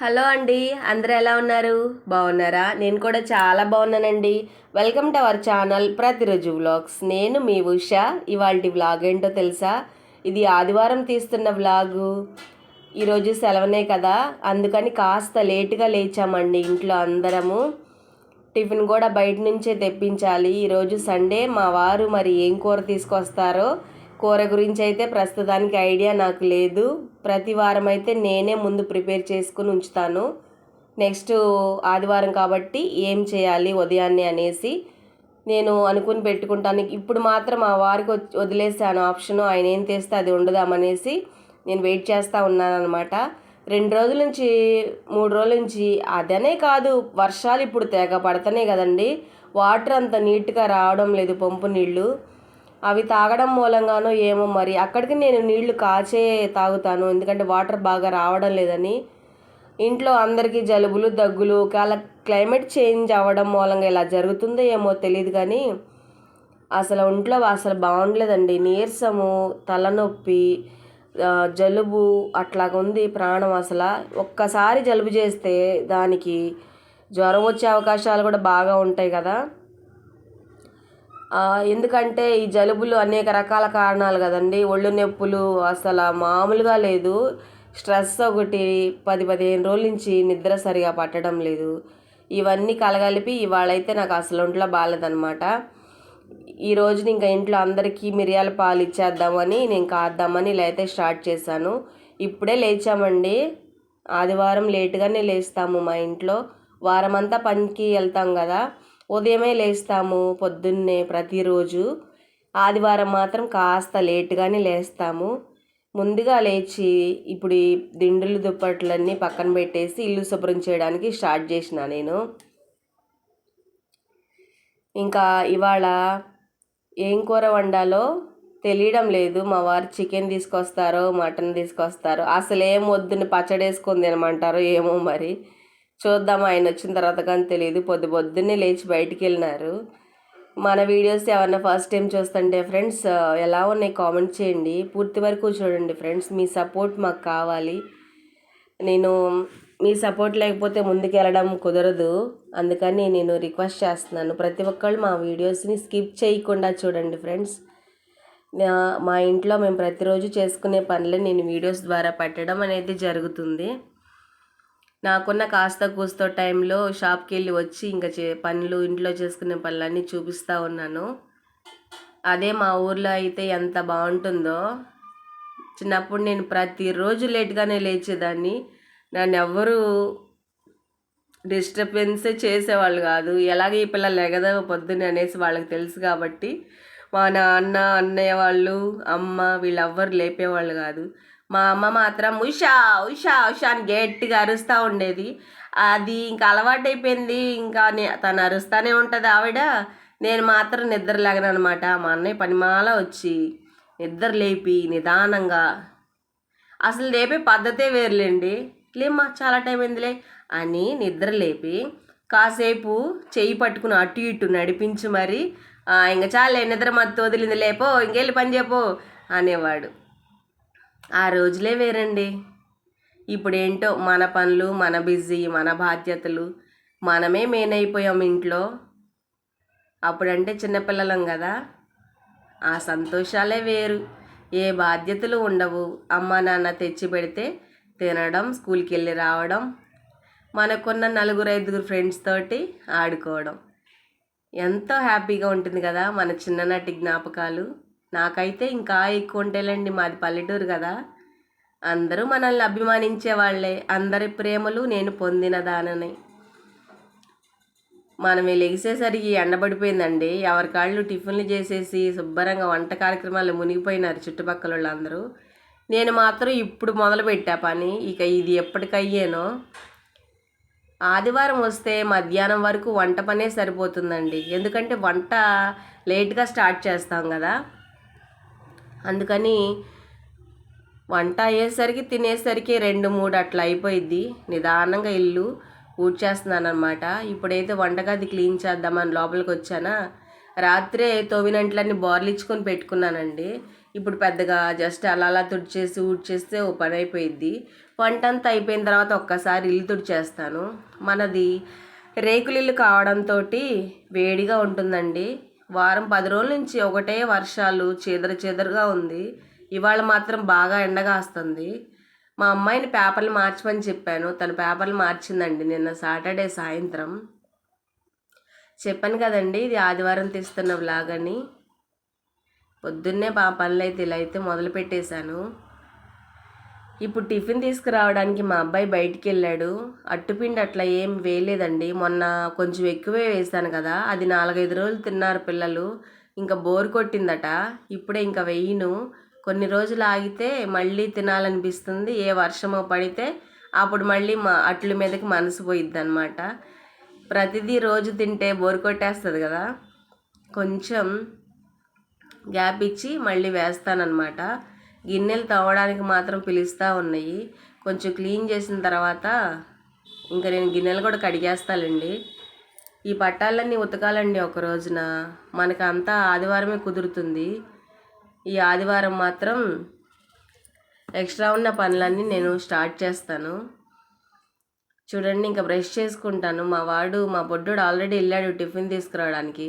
Hello అండి అందరూ ఎలా ఉన్నారు? బాగున్నారా? నేను కూడా చాలా బాగున్నానండి. వెల్కమ్ టు అవర్ ఛానల్ ప్రతిరోజు వ్లాగ్స్ నేను మీ ఉష. ఇవాళ వ్లాగ్ ఏంటో తెలుసా? ఇది ఆదివారం తీస్తున్న వ్లాగు ఈరోజు సెలవునే కదా. అందుకని కాస్త లేటుగా లేచామండి ఇంట్లో అందరము. టిఫిన్ కూడా బయట నుంచే తెప్పించాలి. ఈరోజు సండే మా వారు మరి ఏం కూర తీసుకొస్తారో? కూర గురించి అయితే ప్రస్తుతానికి ఐడియా నాకు లేదు. ప్రతి వారం అయితే నేనే ముందు ప్రిపేర్ చేసుకుని ఉంచుతాను. నెక్స్ట్ ఆదివారం కాబట్టి ఏం చేయాలి ఉదయాన్నే అనేసి నేను అనుకుని పెట్టుకుంటాను. ఇప్పుడు మాత్రం ఆ వారికి వదిలేసాను ఆప్షన్. ఆయన ఏం తెస్తే అది ఉండదామనేసి నేను వెయిట్ చేస్తూ ఉన్నాను అనమాట రెండు రోజుల నుంచి మూడు రోజుల నుంచి అదనే కాదు వర్షాలు ఇప్పుడు తెగ పడతనే కదండి. వాటర్ అంత నీట్గా రావడం లేదు పంపు నీళ్ళు. అవి తాగడం మూలంగానో ఏమో మరి. అక్కడికి నేను నీళ్ళు కాచే తాగుతాను. ఎందుకంటే వాటర్ బాగా రావడం లేదని. ఇంట్లో అందరికీ జలుబులు దగ్గులు ఒకవేళ క్లైమేట్ చేంజ్ అవ్వడం మూలంగా ఇలా జరుగుతుందో ఏమో తెలియదు కానీ అసలు ఒంట్లో అసలు బాగుండలేదండి. నీరసము తలనొప్పి జలుబు అట్లాగా ఉంది ప్రాణం అసలు. ఒక్కసారి జలుబు చేస్తే దానికి జ్వరం వచ్చే అవకాశాలు కూడా బాగా ఉంటాయి కదా. ఎందుకంటే ఈ జలుబులు అనేక రకాల కారణాలు కదండి. ఒళ్ళు నొప్పులు అసలు మామూలుగా లేదు. స్ట్రెస్ ఒకటి పది పదిహేను రోజుల నుంచి నిద్ర సరిగా పట్టడం లేదు. ఇవన్నీ కలగలిపి ఇవాళైతే నాకు అసలు ఒంట్లో బాగాలేదనమాట ఈ రోజున ఇంకా ఇంట్లో అందరికీ మిరియాల పాలు ఇచ్చేద్దామని నేను కాద్దామని ఇలా అయితే స్టార్ట్ చేశాను. ఇప్పుడే లేచామండి. ఆదివారం లేటుగానే లేస్తాము మా ఇంట్లో. వారమంతా పనికి వెళ్తాం కదా. ఉదయమే లేస్తాము పొద్దున్నే ప్రతిరోజు. ఆదివారం మాత్రం కాస్త లేటుగానే లేస్తాము. ముందుగా లేచి ఇప్పుడు ఈ దిండులు దుప్పట్లన్నీ పక్కన పెట్టేసి ఇల్లు శుభ్రం చేయడానికి స్టార్ట్ చేసిన నేను. ఇంకా ఇవాళ ఏం కూర వండాలో తెలియడం లేదు. మా వారు చికెన్ తీసుకొస్తారో మటన్ తీసుకొస్తారో. అసలు ఏం వద్దుని పచ్చడి వేసుకొని తినమంటారో ఏమో మరి. చూద్దాం ఆయన వచ్చిన తర్వాత కానీ తెలియదు పొద్దు పొద్దున్నే లేచి బయటికి వెళ్ళినారు. మన వీడియోస్ ఎవరన్నా ఫస్ట్ టైం చూస్తుంటే ఫ్రెండ్స్ ఎలా ఉన్నాయి కామెంట్ చేయండి. పూర్తి వరకు చూడండి ఫ్రెండ్స్ మీ సపోర్ట్ మాకు కావాలి. నేను మీ సపోర్ట్ లేకపోతే ముందుకు వెళ్ళడం కుదరదు. అందుకని నేను రిక్వెస్ట్ చేస్తున్నాను. ప్రతి ఒక్కళ్ళు మా వీడియోస్ని స్కిప్ చేయకుండా చూడండి ఫ్రెండ్స్ మా ఇంట్లో మేము ప్రతిరోజు చేసుకునే పనులు నేను వీడియోస్ ద్వారా పెట్టడం అనేది జరుగుతుంది. నాకున్న కాస్త కూస్తో టైంలో షాప్కి వెళ్ళి వచ్చి ఇంకా చే పనులు ఇంట్లో చేసుకునే పనులన్నీ చూపిస్తూ ఉన్నాను. అదే మా ఊర్లో అయితే ఎంత బాగుంటుందో. చిన్నప్పుడు నేను ప్రతిరోజు లేట్గానే లేచేదాన్ని. నన్ను ఎవ్వరూ డిస్టర్బెన్సే చేసేవాళ్ళు కాదు. ఎలాగ ఈ పిల్ల లెగదో పొద్దున్నే అనేసి వాళ్ళకి తెలుసు కాబట్టి మా నాన్న అన్నయ్య వాళ్ళు అమ్మ వీళ్ళెవ్వరు లేపేవాళ్ళు కాదు. మా అమ్మ మాత్రం ఉషా ఉషా ఉషా అని గట్టిగా అరుస్తూ ఉండేది. అది ఇంకా అలవాటైపోయింది. ఇంకా తను అరుస్తూనే ఉంటుంది ఆవిడ. నేను మాత్రం నిద్ర లేగనమాట మా అన్నయ్య పనిమాల వచ్చి నిద్ర లేపి నిదానంగా అసలు లేపే పద్ధతే వేరులేండి. లేమ్మా చాలా టైం అయిందిలే అని నిద్ర లేపి కాసేపు చేయి పట్టుకుని అటు ఇటు నడిపించి మరి ఇంకా చాలే నిద్ర మత్తు వదిలింది లేపో ఇంకెళ్ళి పని చెప్పో అనేవాడు. ఆ రోజులే వేరండి. ఇప్పుడు ఏంటో మన పనులు మన బిజీ మన బాధ్యతలు మనమే మెయిన్ అయిపోయాం ఇంట్లో. అప్పుడంటే చిన్నపిల్లలం కదా. ఆ సంతోషాలే వేరు. ఏ బాధ్యతలు ఉండవు. అమ్మ నాన్న తెచ్చి పెడితే తినడం స్కూల్కి వెళ్ళి రావడం మనకున్న నలుగురు ఐదుగురు ఫ్రెండ్స్ తోటి ఆడుకోవడం. ఎంతో హ్యాపీగా ఉంటుంది కదా మన చిన్ననాటి జ్ఞాపకాలు. నాకైతే ఇంకా ఎక్కువ ఉంటాయిలేండి మాది పల్లెటూరు కదా. అందరూ మనల్ని అభిమానించే వాళ్ళే. అందరి ప్రేమలు నేను పొందిన దానని. మనం లెగిసేసరికి ఎండబడిపోయిందండి. ఎవరి కాళ్ళు టిఫిన్లు చేసేసి శుభ్రంగా వంట కార్యక్రమాలు మునిగిపోయినారు చుట్టుపక్కల వాళ్ళందరూ నేను మాత్రం ఇప్పుడు మొదలుపెట్టా పని. ఇక ఇది ఎప్పటికయ్యేనో. ఆదివారం వస్తే మధ్యాహ్నం వరకు వంట పనే సరిపోతుందండి. ఎందుకంటే వంట లేట్గా స్టార్ట్ చేస్తాం కదా. అందుకని వంట అయ్యేసరికి తినేసరికి రెండు మూడు అట్లా అయిపోయిద్ది. నిదానంగా ఇల్లు ఊడ్చేస్తున్నాను అనమాట ఇప్పుడైతే వంటగది క్లీన్ చేద్దామని లోపలికి వచ్చానా? రాత్రే తోవినంట్లన్నీ బోర్లిచ్చుకొని పెట్టుకున్నానండి. ఇప్పుడు పెద్దగా జస్ట్ అలా అలా తుడిచేసి ఊడ్చేస్తే ఓ పని అయిపోయిద్ది. వంట అంతా అయిపోయిన తర్వాత ఒక్కసారి ఇల్లు తుడిచేస్తాను. మనది రేకులు ఇల్లు కావడంతో వేడిగా ఉంటుందండి. వారం పది రోజుల నుంచి ఒకటే వర్షాలు చెదర చెదరుగా ఉంది. ఇవాళ మాత్రం బాగా ఎండగా వస్తుంది మా అమ్మాయిని పేపర్లు మార్చమని చెప్పాను. తను పేపర్లు మార్చిందండి నిన్న సాటర్డే సాయంత్రం. చెప్పాను కదండి ఇది ఆదివారం తీస్తున్న వ్లాగ్ అని పొద్దున్నే పా పనులు అయితే ఇలా అయితే మొదలు పెట్టేశాను ఇప్పుడు టిఫిన్ తీసుకురావడానికి మా అబ్బాయి బయటికి వెళ్ళాడు అట్టుపిండి అట్లా ఏం వేయలేదండి. మొన్న కొంచెం ఎక్కువే వేసాను కదా అది నాలుగైదు రోజులు తిన్నారు పిల్లలు. ఇంకా బోర్ కొట్టిందట. ఇప్పుడే ఇంకా వెయ్యను కొన్ని రోజులు ఆగితే మళ్ళీ తినాలనిపిస్తుంది. ఏ వర్షమో పడితే అప్పుడు మళ్ళీ మా అట్ల మీదకి మనసు పోయిద్ది అనమాట ప్రతిదీ రోజు తింటే బోర్ కొట్టేస్తుంది కదా. కొంచెం గ్యాప్ ఇచ్చి మళ్ళీ వేస్తానన్నమాట. గిన్నెలు తవ్వడానికి మాత్రం పిలుస్తూ ఉన్నాయి. కొంచెం క్లీన్ చేసిన తర్వాత ఇంకా నేను గిన్నెలు కూడా కడిగేస్తానండి ఈ పట్టాలన్నీ ఉతకాలండి ఒక రోజున. మనకంతా ఆదివారమే కుదురుతుంది. ఈ ఆదివారం మాత్రం ఎక్స్ట్రా ఉన్న పనులన్నీ నేను స్టార్ట్ చేస్తాను. చూడండి ఇంకా బ్రష్ చేసుకుంటాను. మా వాడు మా బొడ్డోడు ఆల్రెడీ వెళ్ళాడు టిఫిన్ తీసుకురావడానికి.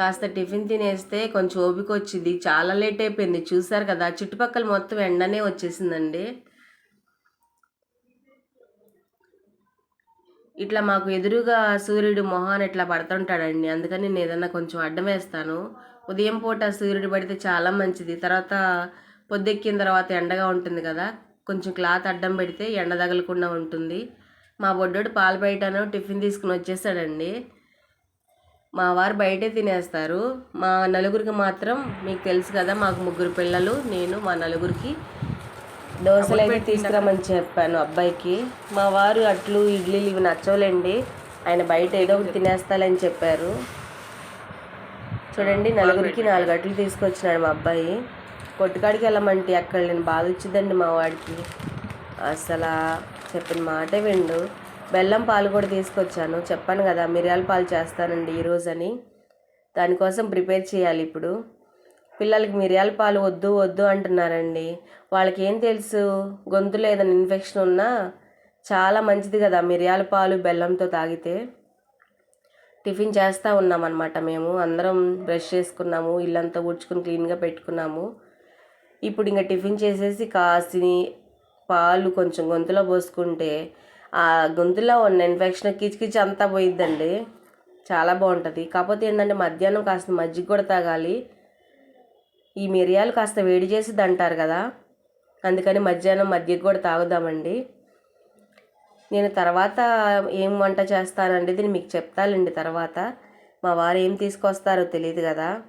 కాస్త టిఫిన్ తినేస్తే కొంచెం ఓపిక వచ్చింది చాలా లేట్ అయిపోయింది. చూసారు కదా చుట్టుపక్కల మొత్తం ఎండనే వచ్చేసిందండి. ఇట్లా మాకు ఎదురుగా సూర్యుడు మొహాన్ ఇట్లా పడుతుంటాడండి. అందుకని నేను ఏదన్నా కొంచెం అడ్డం వేస్తాను. ఉదయం పూట సూర్యుడు పడితే చాలా మంచిది. తర్వాత పొద్దెక్కిన తర్వాత ఎండగా ఉంటుంది కదా కొంచెం క్లాత్ అడ్డం పెడితే ఎండ తగలకుండా ఉంటుంది. మా బొడ్డోడు పాలు బయటను టిఫిన్ తీసుకుని వచ్చేసాడండి. మా వారు బయటే తినేస్తారు. మా నలుగురికి మాత్రం మీకు తెలుసు కదా మాకు ముగ్గురు పిల్లలు నేను మా నలుగురికి దోశలు అయితే తీసుకురామని చెప్పాను అబ్బాయికి. మా వారు అట్లు ఇడ్లీలు ఇవి నచ్చవులేండి. ఆయన బయట ఏదో ఒకటి తినేస్తాలని చెప్పారు. చూడండి నలుగురికి నాలుగు అట్లు తీసుకొచ్చినాడు మా అబ్బాయి. కొట్టుకాడికి వెళ్ళమంటే అక్కడ నేను బాధ వచ్చిందండి మా వాడికి. అసలు చెప్పిన మాటే విండు. బెల్లం పాలు కూడా తీసుకొచ్చాను. చెప్పాను కదా మిరియాల పాలు చేస్తానండి ఈరోజు అని. దానికోసం ప్రిపేర్ చేయాలి ఇప్పుడు. పిల్లలకి మిరియాల పాలు వద్దు వద్దు అంటున్నారండి. వాళ్ళకి ఏం తెలుసు? గొంతులో ఏదైనా ఇన్ఫెక్షన్ ఉన్నా చాలా మంచిది కదా మిరియాల పాలు బెల్లంతో తాగితే. టిఫిన్ చేస్తూ ఉన్నామన్నమాట మేము. అందరం బ్రష్ చేసుకున్నాము ఇల్లంతా ఊడ్చుకుని క్లీన్గా పెట్టుకున్నాము. ఇప్పుడు ఇంకా టిఫిన్ చేసేసి కాసిని పాలు కొంచెం గొంతులో పోసుకుంటే ఆ గొంతులో ఉన్న ఇన్ఫెక్షన్ కిచకిచ అంతా పోయిద్దండి. చాలా బాగుంటుంది. కాకపోతే ఏంటంటే మధ్యాహ్నం కాస్త మజ్జిగ కూడా తాగాలి. ఈ మిరియాలు కాస్త వేడి చేసిద్ది అంటారు కదా. అందుకని మధ్యాహ్నం మజ్జిగ కూడా తాగుదామండి. నేను తర్వాత ఏం వంట చేస్తానండి దీన్ని మీకు చెప్తానండి తర్వాత. మా వారు ఏం తీసుకొస్తారో తెలియదు కదా.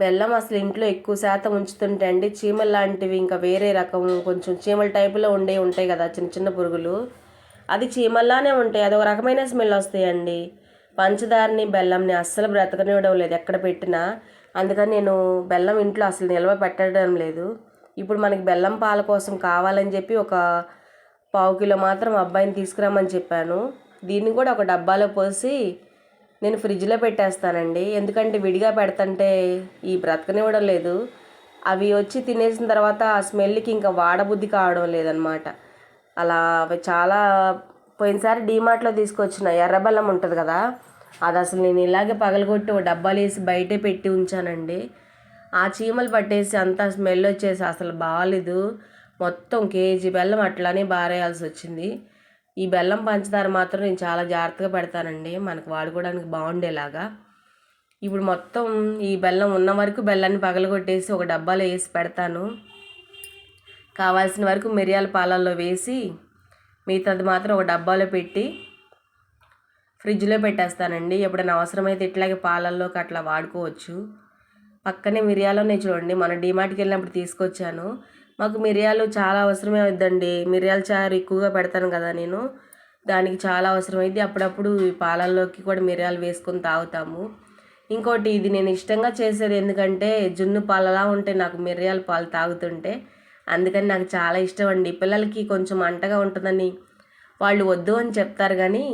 బెల్లం అసలు ఇంట్లో ఎక్కువ శాతం ఉంచుతుంటే అండి చీమలు లాంటివి ఇంకా వేరే రకం కొంచెం చీమల టైపులో ఉండే ఉంటాయి కదా చిన్న చిన్న పురుగులు. అది చీమల్లానే ఉంటాయి అది ఒక రకమైన స్మెల్ వస్తాయండి. పంచదారని బెల్లంని అస్సలు బ్రతకనివ్వడం లేదు ఎక్కడ పెట్టినా. అందుకని నేను బెల్లం ఇంట్లో అసలు నిల్వ పెట్టడం లేదు. ఇప్పుడు మనకి బెల్లం పాల కోసం కావాలని చెప్పి ఒక పావు కిలో మాత్రం అబ్బాయిని తీసుకురామని చెప్పాను. దీన్ని కూడా ఒక డబ్బాలో పోసి నేను ఫ్రిడ్జ్లో పెట్టేస్తానండి. ఎందుకంటే విడిగా పెడతంటే ఈ బ్రతకనివ్వడం లేదు అవి వచ్చి తినేసిన తర్వాత ఆ స్మెల్కి ఇంకా వాడబుద్ధి కావడం లేదనమాట. అలా అవి చాలా పోయినసారి డీమార్ట్లో తీసుకొచ్చిన ఎర్రబెల్లం ఉంటుంది కదా అది అసలు నేను ఇలాగే పగలగొట్టి ఒక డబ్బాలు వేసి బయటే పెట్టి ఉంచానండి. ఆ చీమలు పట్టేసి అంతా స్మెల్ వచ్చేసి అసలు బాగాలేదు మొత్తం కేజీ బెల్లం అట్లానే బారేయాల్సి వచ్చింది. ఈ బెల్లం పంచదార మాత్రం నేను చాలా జాగ్రత్తగా పెడతానండి. మనకు వాడుకోవడానికి బాగుండేలాగా. ఇప్పుడు మొత్తం ఈ బెల్లం ఉన్న వరకు బెల్లాన్ని పగలగొట్టేసి ఒక డబ్బాలో వేసి పెడతాను. కావాల్సిన వరకు మిరియాల పాలల్లో వేసి మిగతాది మాత్రం ఒక డబ్బాలో పెట్టి ఫ్రిడ్జ్లో పెట్టేస్తానండి. ఎప్పుడైనా అవసరమైతే ఇట్లాగే పాలల్లోకి అట్లా వాడుకోవచ్చు. పక్కనే మిరియాలోనే చూడండి. మన డిమార్ట్కి వెళ్ళినప్పుడు తీసుకొచ్చాను. మాకు మిరియాలు చాలా అవసరమే అవుద్దండి. మిరియాల చారు ఎక్కువగా పెడతాను కదా నేను. దానికి చాలా అవసరం అయితే అప్పుడప్పుడు ఈ పాలల్లోకి కూడా మిరియాలు వేసుకొని తాగుతాము. ఇంకోటి ఇది నేను ఇష్టంగా చేసేది ఎందుకంటే జున్ను పాలలా ఉంటే నాకు మిరియాల పాలు తాగుతుంటే అందుకని నాకు చాలా ఇష్టం అండి. పిల్లలకి కొంచెం అంటగా ఉంటుందని వాళ్ళు వద్దు అని చెప్తారు కానీ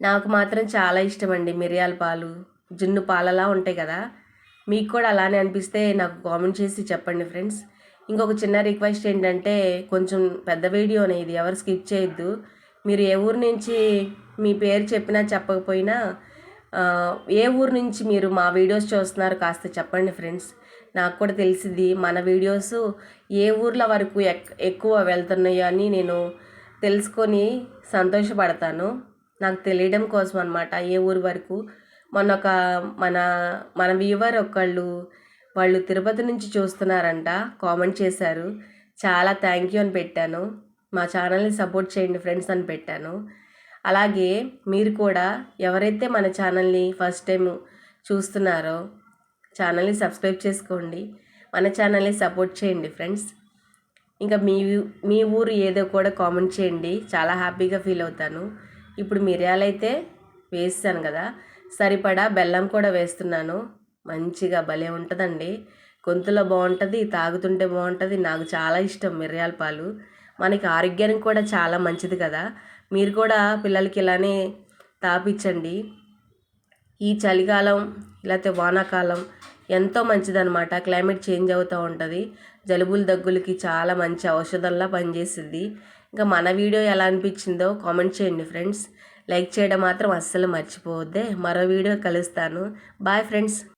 నాకు మాత్రం చాలా ఇష్టం అండి మిరియాల పాలు. జున్ను పాలలా ఉంటాయి కదా. మీకు కూడా అలానే అనిపిస్తే నాకు కామెంట్ చేసి చెప్పండి ఫ్రెండ్స్. ఇంకొక చిన్న రిక్వెస్ట్ ఏంటంటే కొంచెం పెద్ద వీడియో అనేది ఎవరు స్కిప్ చేయొద్దు. మీరు ఏ ఊరు నుంచి మీ పేరు చెప్పినా చెప్పకపోయినా ఏ ఊరు నుంచి మీరు మా వీడియోస్ చూస్తున్నారు కాస్త చెప్పండి ఫ్రెండ్స్. నాకు కూడా తెలిసింది మన వీడియోస్ ఏ ఊర్ల వరకు ఎక్ ఎక్కువ వెళ్తున్నాయో అని నేను తెలుసుకొని సంతోషపడతాను. నాకు తెలియడం కోసం అనమాట ఏ ఊరు వరకు. మొన్న ఒక మన మన వ్యూవర్ ఒకళ్ళు వాళ్ళు తిరుపతి నుంచి చూస్తున్నారంట కామెంట్ చేశారు. చాలా థ్యాంక్ యూ అని పెట్టాను. మా ఛానల్ని సపోర్ట్ చేయండి ఫ్రెండ్స్ అని పెట్టాను. అలాగే మీరు కూడా ఎవరైతే మన ఛానల్ని ఫస్ట్ టైం చూస్తున్నారో ఛానల్ని సబ్స్క్రైబ్ చేసుకోండి. మన ఛానల్ని సపోర్ట్ చేయండి ఫ్రెండ్స్ ఇంకా మీ మీ ఊరు ఏదో కూడా కామెంట్ చేయండి. చాలా హ్యాపీగా ఫీల్ అవుతాను. ఇప్పుడు మిరియాలైతే వేస్తాను కదా. సరిపడా బెల్లం కూడా వేస్తున్నాను. మంచిగా భలే ఉంటుందండి. గొంతులో బాగుంటుంది తాగుతుంటే బాగుంటుంది నాకు చాలా ఇష్టం మిరియాల పాలు. మనకి ఆరోగ్యానికి కూడా చాలా మంచిది కదా. మీరు కూడా పిల్లలకి ఇలానే తాపించండి ఈ చలికాలం లేకపోతే వానాకాలం ఎంతో మంచిదన్నమాట. క్లైమేట్ చేంజ్ అవుతూ ఉంటుంది. జలుబులు దగ్గులకి చాలా మంచి ఔషధంలా పనిచేస్తుంది ఇంకా మన వీడియో ఎలా అనిపించిందో కామెంట్ చేయండి ఫ్రెండ్స్. లైక్ చేయడం మాత్రం అస్సలు మర్చిపోవద్దే. మరో వీడియో కలుస్తాను. Bye friends.